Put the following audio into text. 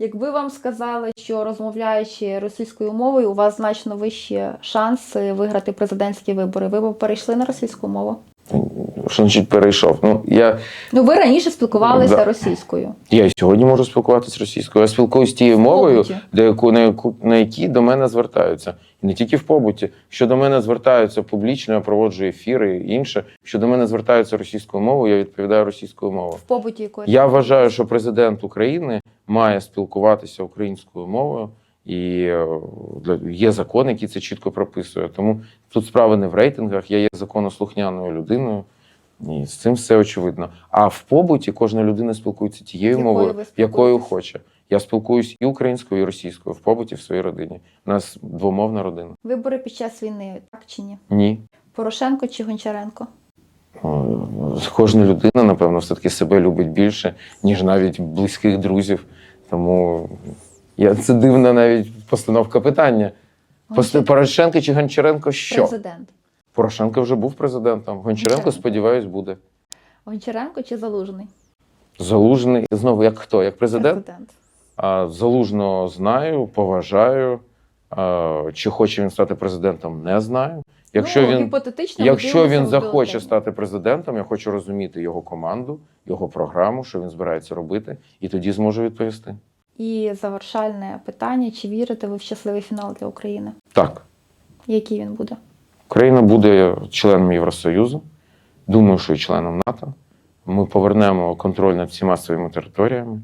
Якби вам сказали, що розмовляючи російською мовою, у вас значно вищі шанси виграти президентські вибори, ви б перейшли на російську мову? Що значить перейшов? Ну я, Ну, ви раніше спілкувалися Да. російською. я і сьогодні можу спілкуватися російською. Я спілкуюсь тією мовою, де яку на яку на які до мене звертаються, і не тільки в побуті. Що до мене звертаються публічно, я проводжу ефіри і інше. Що до мене звертаються російською мовою, я відповідаю російською мовою. В побуті якої Я вважаю, що президент України має спілкуватися українською мовою, і е, є закон, який це чітко прописує. Тому тут справа не в рейтингах, я є законослухняною людиною. І з цим все очевидно. А в побуті кожна людина спілкується тією Якою мовою, якою хоче. Я спілкуюсь і українською, і російською в побуті в своїй родині. У нас двомовна родина. вибори під час війни, так чи ні? Ні. Порошенко чи Гончаренко? Кожна людина, напевно, все-таки себе любить більше, ніж навіть близьких друзів. Тому я, це дивна навіть постановка питання. Пост- Порошенко чи Гончаренко що? Президент. Порошенко вже був президентом. Гончаренко, сподіваюсь, буде. Гончаренко чи Залужний? Залужний. Знову, як хто? Як президент? Президент. А, Залужного знаю, поважаю. А, Чи хоче він стати президентом, не знаю. Якщо ну, він Якщо він захоче стати президентом, я хочу розуміти його команду, його програму, що він збирається робити, і тоді зможу відповісти. І завершальне питання: чи вірите ви в щасливий фінал для України? Так, Який він буде? Україна буде членом Євросоюзу, думаю, що і членом НАТО. Ми повернемо контроль над всіма своїми територіями.